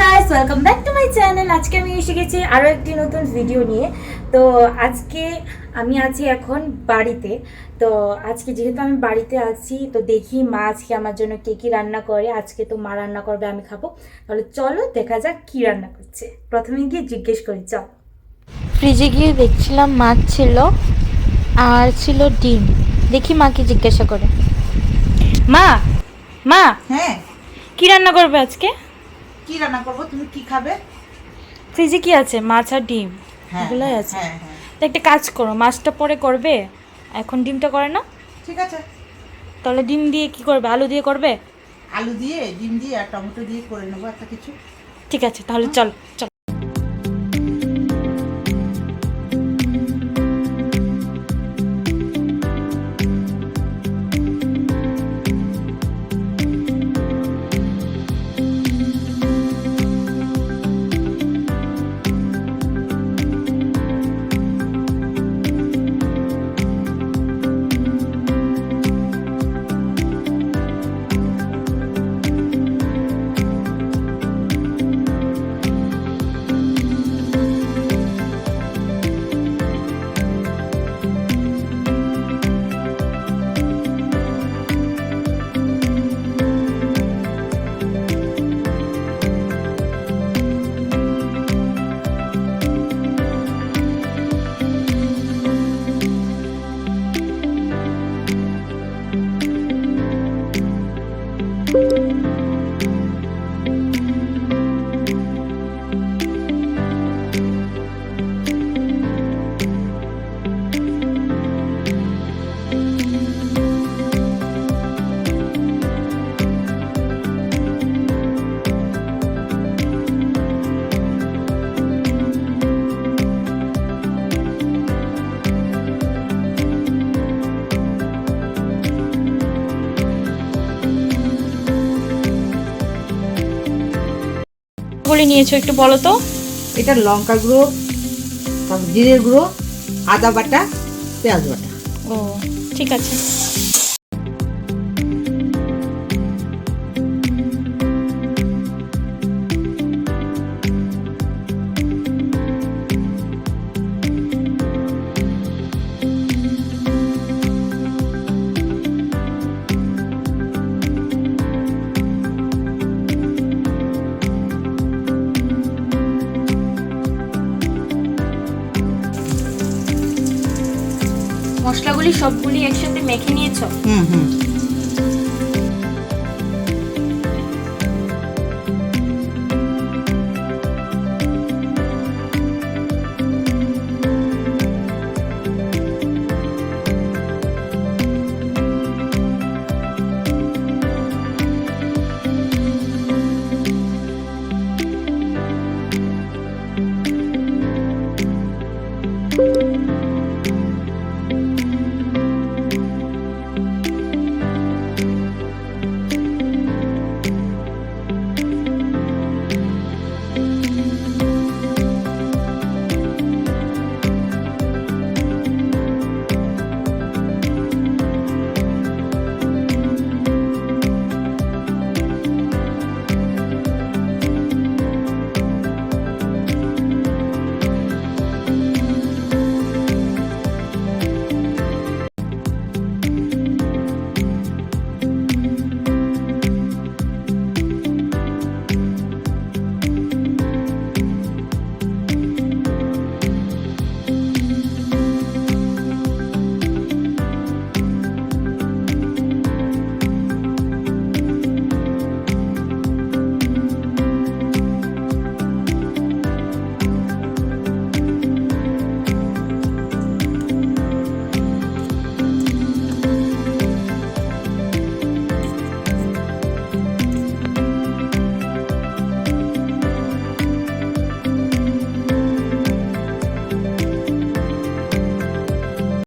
Guys welcome back to my channel আজকে আমি এসে গেছি আরও একটি নতুন ভিডিও নিয়ে। তো আজকে আমি আছি এখন বাড়িতে। তো আজকে যেহেতু আমি বাড়িতে আছি তো দেখি মা আজকে আমার জন্য কে কী রান্না করে। আজকে তো মা রান্না করবে আমি খাব। তাহলে চলো দেখা যাক কী রান্না করছে। প্রথমে গিয়ে জিজ্ঞেস করি চল। ফ্রিজে গিয়ে দেখছিলাম মাছ ছিল আর ছিল ডিম। দেখি মাকে জিজ্ঞাসা করে। মা মা হ্যাঁ। কী রান্না করবে আজকে? কি রান্না করব? তুমি কি খাবে? ফ্রিজে কি আছে? মাছ আর ডিম। এগুলাই এগুলোই হ্যাঁ, আছে। হ্যাঁ হ্যাঁ। তো একটা কাজ করো মাছটা পরে করবে? এখন ডিমটা করে না? ঠিক আছে। তাহলে ডিম দিয়ে কি করবে? আলু দিয়ে করবে? আলু দিয়ে ডিম দিয়ে আর টমেটো দিয়ে করে নেব একটা কিছু। ঠিক আছে তাহলে চল চল। বলে নিয়েছো একটু বলো তো? এটা লঙ্কা গুঁড়ো তারপর জিরে গুঁড়ো আদা বাটা পেঁয়াজ বাটা। ও ঠিক আছে। মশলাগুলি সবগুলি একসাথে মেখে নিয়েছ? হুম